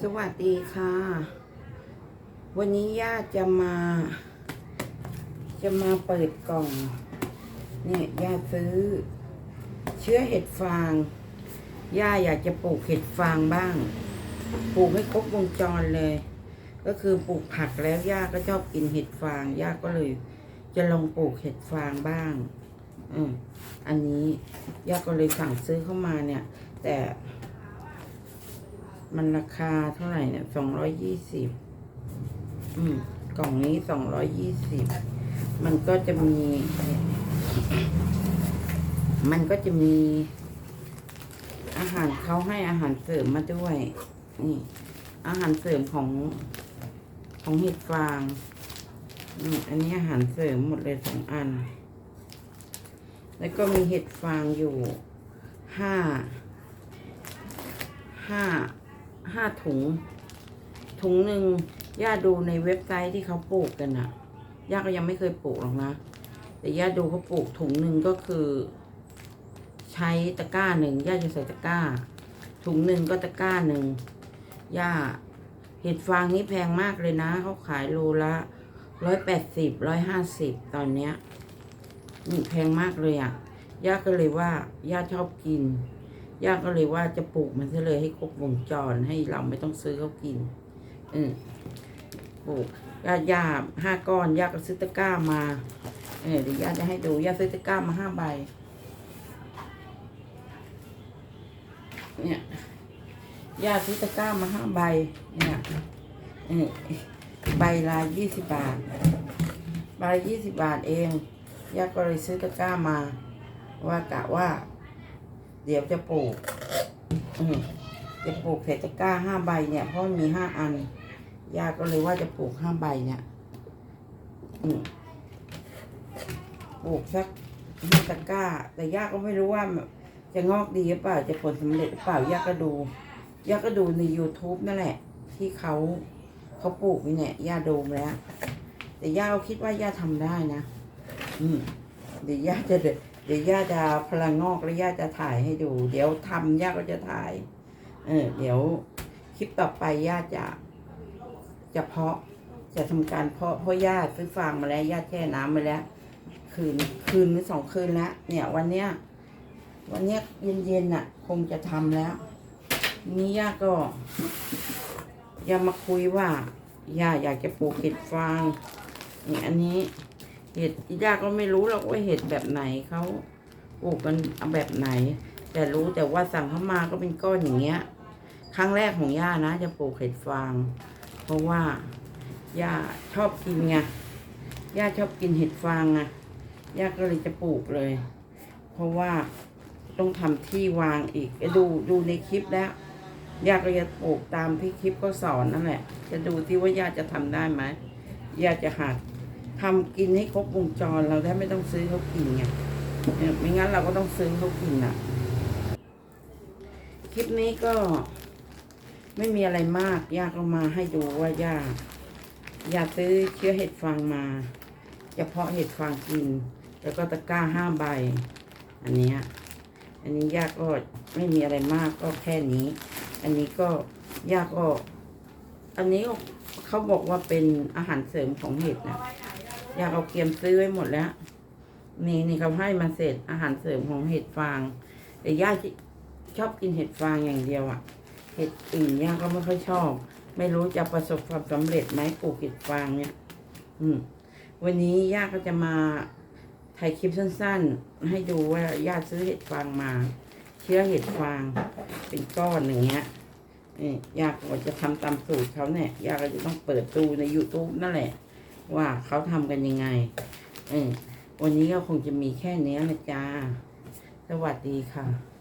สวัสดีค่ะ วันนี้ญาติจะมา จะมาเปิดกล่อง เนี่ยญาติซื้อ เชื้อเห็ดฟางย่าอยากจะปลูกเห็ดฟางบ้าง ปลูกให้ครบวงจรเลย ก็คือปลูกผักแล้วย่าก็ชอบกินเห็ดฟางย่าก็เลย จะลองปลูกเห็ดฟางบ้าง อืมอันนี้ย่าก็เลยสั่งซื้อเข้ามาเนี่ย แต่ มันราคาเท่าไหร่เนี่ยสองร้อยยี่สิบอืม กล่องนี้สองร้อยยี่สิบ มันก็จะมี มันก็จะมี อาหารเขาให้อาหารเสริมมาด้วย นี่ อาหารเสริมของของเห็ดฟางนี่อันนี้อาหารเสริมหมดเลยสองอัน แล้วก็มีเห็ดฟางอยู่ห้า ห้า ห้าถุง ถุงหนึ่งย่าดูในเว็บไซต์ที่เขาปลูกกันอะย่าก็ยังไม่เคยปลูกหรอกนะ แต่ย่าดูเขาปลูกถุงหนึ่งก็คือ ใช้ตะกร้าหนึ่งย่าจะใส่ตะกร้า ถุงหนึ่งก็ตะกร้าหนึ่งย่าเห็ดฟางนี้แพงมากเลยนะ เขาขายโลละร้อยแปดสิบร้อยห้าสิบตอนเนี้ยนี่แพงมากเลยอะ่ะย่าก็เลยว่าย่าชอบกิน ย่าก็เลยว่าจะปลูกมันซะเลยให้ครบวงจรให้เราไม่ต้องซื้อเขากินออปลูกย่าย่าห้าก้อนย่าก็ซื้อตะกร้ามา เออเดี๋ยวย่าจะให้ดูย่าซื้อตะกร้ามาห้าใบ เนี่ยย่าซื้อตะกร้ามาห้าใบ เนี่ยเออใบละยี่สิบบาท ใบยี่สิบบาทเองย่าก็เลยซื้อตะกร้ามา ว่ากะว่า เดี๋ยวจะปลูก อืมจะปลูกใส่ตะกร้าห้าใบเนี่ยเพราะมีห้าอันย่าก็เลยว่าจะปลูกห้าใบเนี่ย อืมปลูกสักห้าตะกร้า แต่ย่าก็ไม่รู้ว่าจะงอกดีหรือเปล่า จะผลสำเร็จหรือเปล่าย่าก็ดูย่าก็ดูใน YouTube นั่นแหละ ที่เขาเขาปลูกนี่เนี่ยย่าดูแล้ว แต่ย่าก็คิดว่าย่าทำได้นะ อืมเดี๋ยวย่าจะเดี๋ เดี๋ยวย่าจะพลังงอกแล้วย่าจะถ่ายให้ดู เดี๋ยวทำย่าก็จะถ่าย เออ เดี๋ยวคลิปต่อไปย่าจะจะเพาะจะทำการเพาะเพราะย่าซื้อฟางมาแล้วย่าแช่น้ำมาแล้ว คืนคืนหรือสองคืนแล้วเนี่ย วันเนี้ยวันเนี้ยเย็นๆน่ะ คงจะทำแล้วนี้ย่าก็ย่ามาคุยว่าย่าอยากจะปลูกเห็ดฟางนี่อันนี้ เห็ดย่าก็ไม่รู้หรอกว่าเห็ดแบบไหนเขาปลูกกันเอาแบบไหน แต่รู้แต่ว่าสั่งเข้ามาก็เป็นก้อนอย่างเงี้ย ครั้งแรกของย่านะ จะปลูกเห็ดฟาง เพราะว่าย่าชอบกินไงย่าชอบกินเห็ดฟางไงย่าก็เลยจะปลูกเลย เพราะว่าต้องทำที่วางอีกดูดูในคลิปแล้วย่าก็จะปลูกตามที่คลิปก็สอนนั่นแหละ จะดูที่ว่าย่าจะทำได้ไหมย่าจะหัด ทำกินให้ครบวงจรเราได้ไม่ต้องซื้อเขากินไงเนี่ยไม่งั้นเราก็ต้องซื้อเขากินอะ คลิปนี้ก็ไม่มีอะไรมากย่าก็มาให้ดูว่าย่าย่าซื้อเชื้อเห็ดฟางมาเฉพาะเห็ดฟางกิน แล้วก็ตะกร้าห้าใบ อันนี้อันนี้ย่าก็ไม่มีอะไรมากก็แค่นี้ อันนี้ก็ย่าก็ อันนี้เขาบอกว่าเป็นอาหารเสริมของเห็ดนะ อย่าเอาเกียมซื้อไว้หมดแล้ว นี่นี่เขาให้มาเสร็จอาหารเสริมของเห็ดฟาง แต่ย่าชอบกินเห็ดฟางอย่างเดียวอะ่ะ เห็ดอื่นย่าก็ไม่ค่อยชอบ ไม่รู้จะประสบความสำเร็จไหมปลูกเห็ดฟางเนี่ย อืม วันนี้ย่าก็จะมาถ่ายคลิปสั้น ๆ ให้ดูว่าย่าซื้อเห็ดฟางมา เชื้อเห็ดฟาง เป็นก้อนอย่างเงี้ยนี่ย่าก็จะทำตามสูตรเขาเนี่ยย่าก็จะต้องเปิดดูใน YouTube นั่นแหละ ว่าเขาทำกันยังไง เออวันนี้ก็คงจะมีแค่นี้นะจ้า สวัสดีค่ะ